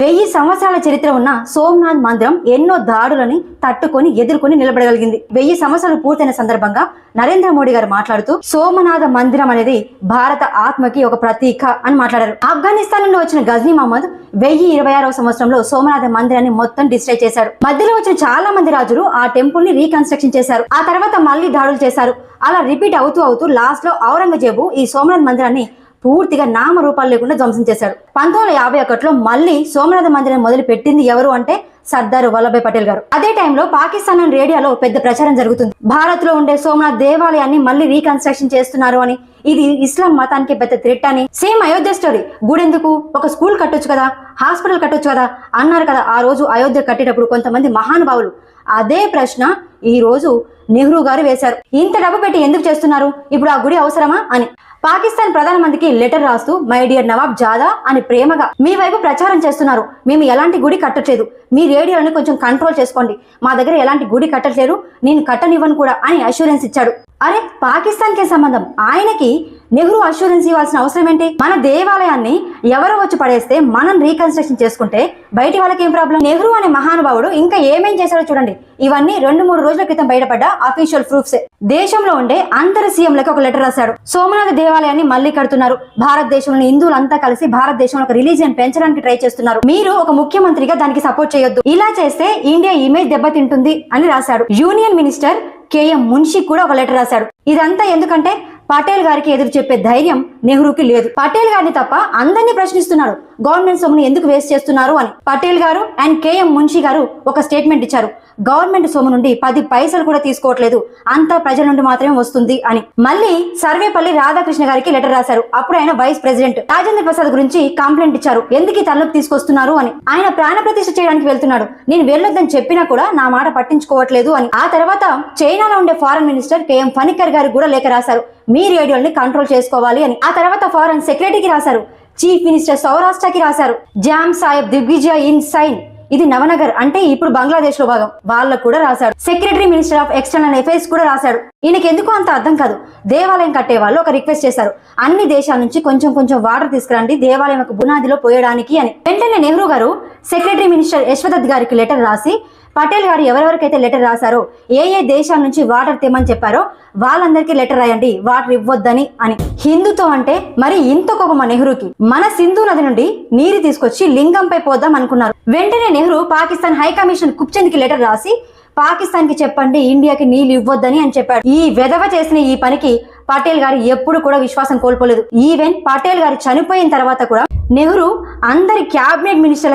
వెయ్యి సంవత్సరాల చరిత్ర ఉన్న సోమనాథ్ మందిరం ఎన్నో దాడులని తట్టుకొని ఎదుర్కొని నిలబడగలిగింది. వెయ్యి సంవత్సరాలు పూర్తయిన సందర్భంగా నరేంద్ర మోడీ గారు మాట్లాడుతూ సోమనాథ మందిరం అనేది భారత ఆత్మకి ఒక ప్రతీక అని మాట్లాడారు. ఆఫ్ఘనిస్తాన్ నుండి వచ్చిన గజ్నీ మహమ్మద్ వెయ్యి ఇరవై ఆరవ సంవత్సరంలో సోమనాథ మందిరాన్ని మొత్తం డిస్ట్రాయ్ చేశారు. మధ్యలో వచ్చిన చాలా మంది రాజులు ఆ టెంపుల్ని రీకన్స్ట్రక్షన్ చేశారు. ఆ తర్వాత మళ్ళీ దాడులు చేశారు. అలా రిపీట్ అవుతూ అవుతూ లాస్ట్లో ఔరంగజేబు ఈ సోమనాథ్ మందిరాన్ని పూర్తిగా నామరూపాలు లేకుండా ధ్వంసం చేశాడు. పంతొమ్మిది వందల యాభై ఒకటిలో మళ్ళీ సోమనాథ మందిరం మొదలు పెట్టింది ఎవరు అంటే సర్దార్ వల్లభాయ్ పటేల్ గారు. అదే టైంలో పాకిస్తాన్ రేడియోలో పెద్ద ప్రచారం జరుగుతుంది. భారత్లో ఉండే సోమనాథ్ దేవాలయాన్ని మళ్ళీ రీకన్స్ట్రక్షన్ చేస్తున్నారు అని ఇది ఇస్లాం మతానికి పెద్ద థ్రెట్ అని. సేమ్ అయోధ్య స్టోరీ గుడెందుకు? ఒక స్కూల్ కట్టొచ్చు కదా? హాస్పిటల్ కట్టొచ్చు కదా? అన్నారు కదా ఆ రోజు అయోధ్య కట్టేటప్పుడు కొంతమంది మహానుభావులు. అదే ప్రశ్న ఈ రోజు నెహ్రూ గారు వేశారు. ఇంత డబ్బు పెట్టి ఎందుకు చేస్తున్నారు? ఇప్పుడు ఆ గుడి అవసరమా? అని. పాకిస్తాన్ ప్రధానమంత్రికి లెటర్ రాస్తూ మై డియర్ నవాబ్ జాదా అని ప్రేమగా మీ వైపు ప్రచారం చేస్తున్నారు. మేము ఎలాంటి గుడి కట్టట్లేదు. మీ రేడియోని కొంచెం కంట్రోల్ చేసుకోండి. మా దగ్గర ఎలాంటి గుడి కట్టట్లేరు నేను కట్టనివ్వను కూడా అని అష్యూరెన్స్ ఇచ్చాడు. అరే పాకిస్తాన్కే సంబంధం. ఆయనకి నెహ్రూ అష్యూరెన్స్ ఇవ్వాల్సిన అవసరం ఏంటి? మన దేవాలయాన్ని ఎవరో వచ్చి పడేస్తే మనం రీకన్స్ట్రక్షన్ చేసుకుంటే బయటి వాళ్ళకి ఏం ప్రాబ్లం నెహ్రూ అనే మహానుభావుడు ఇంకా ఏమేం చేశారో చూడండి. ఇవన్నీ రెండు మూడు రోజుల క్రితం బయటపడ్డ అఫీషియల్ ప్రూఫ్స్ దేశంలో ఉండే అందరి సీఎంలకు ఒక లెటర్ రాశాడు. సోమనాథ దేవాలయాన్ని మళ్ళీ కడుతున్నారు. భారతదేశంలోని హిందువులంతా కలిసి భారతదేశంలో ఒక రిలీజియన్ పెంచడానికి ట్రై చేస్తున్నారు. మీరు ఒక ముఖ్యమంత్రిగా దానికి సపోర్ట్ చేయొద్దు. ఇలా చేస్తే ఇండియా ఇమేజ్ దెబ్బతింటుంది అని రాశాడు. యూనియన్ మినిస్టర్ కేఎం మున్షి కూడా ఒక లెటర్ రాశాడు. ఇదంతా ఎందుకంటే పటేల్ గారికి ఎదురు చెప్పే ధైర్యం నెహ్రూకి లేదు. పటేల్ గారిని తప్ప అందరినీ ప్రశ్నిస్తున్నాడు. గవర్నమెంట్ సొమ్ముని ఎందుకు వేస్ట్ చేస్తున్నారు అని. పటేల్ గారు అండ్ కేఎం మున్షి గారు ఒక స్టేట్మెంట్ ఇచ్చారు. గవర్నమెంట్ సొమ్ము నుండి పది పైసలు కూడా తీసుకోవట్లేదు. అంతా ప్రజల నుండి మాత్రమే వస్తుంది అని. మళ్ళీ సర్వేపల్లి రాధాకృష్ణ గారికి లెటర్ రాశారు. అప్పుడు ఆయన వైస్ ప్రెసిడెంట్. రాజేంద్ర ప్రసాద్ గురించి కంప్లైంట్ ఇచ్చారు. ఎందుకు తలపు తీసుకొస్తున్నారు అని. ఆయన ప్రాణ ప్రతిష్ఠ చేయడానికి వెళ్తున్నాడు. నేను వెళ్ళొద్దని చెప్పినా కూడా నా మాట పట్టించుకోవట్లేదు అని. ఆ తర్వాత చైనాలో ఉండే ఫారెన్ మినిస్టర్ కేఎం ఫనికర్ గారికి కూడా లేఖ రాశారు. మీ రేడియోని కంట్రోల్ చేసుకోవాలి అని. ఆ తర్వాత ఫారెన్ సెక్రటరీకి రాశారు. చీఫ్ మినిస్టర్ సౌరాష్ట్రకి రాశారు. జామ్ సాహెబ్ దిగ్విజయ్ ఇన్ సైన్. ఇది నవనగర్ అంటే ఇప్పుడు బంగ్లాదేశ్లో భాగం. వాళ్ళకు కూడా రాశాడు. Secretary minister of external affairs కూడా రాశాడు. ఈయనకి ఎందుకు అంత అర్థం కాదు. దేవాలయం కట్టే వాళ్ళు ఒక రిక్వెస్ట్ చేశారు. అన్ని దేశాల నుంచి కొంచెం కొంచెం వాటర్ తీసుకురండి. దేవాలయం యొక్క బునాదిలో పోయడానికి అని. వెంటనే నెహ్రూ గారు సెక్రటరీ మినిస్టర్ యశ్వదత్ గారికి లెటర్ రాసి పటేల్ గారు ఎవరెవరికైతే లెటర్ రాశారో ఏ ఏ దేశాల నుంచి వాటర్ తెమ్మని చెప్పారో వాళ్ళందరికీ లెటర్ రాయండి. వాటర్ ఇవ్వద్దని అని. హిందూతో అంటే మరి ఇంత కోపమ నెహ్రూకి? మన సింధు నది నుండి నీరు తీసుకొచ్చి లింగంపై పోద్దాం అనుకున్నారు. వెంటనే నెహ్రూ పాకిస్తాన్ హై కమిషన్ కుప్చంద్కి లెటర్ రాసి పాకిస్తాన్కి చెప్పండి ఇండియాకి నీళ్ళు ఇవ్వొద్దని అని చెప్పాడు. ఈ వెధవ చేసిన ఈ పనికి పటేల్ గారు ఎప్పుడు కూడా విశ్వాసం కోల్పోలేదు. ఈవెన్ పటేల్ గారు చనిపోయిన తర్వాత కూడా నెహ్రూ అందరి క్యాబినెట్ మినిస్టర్ల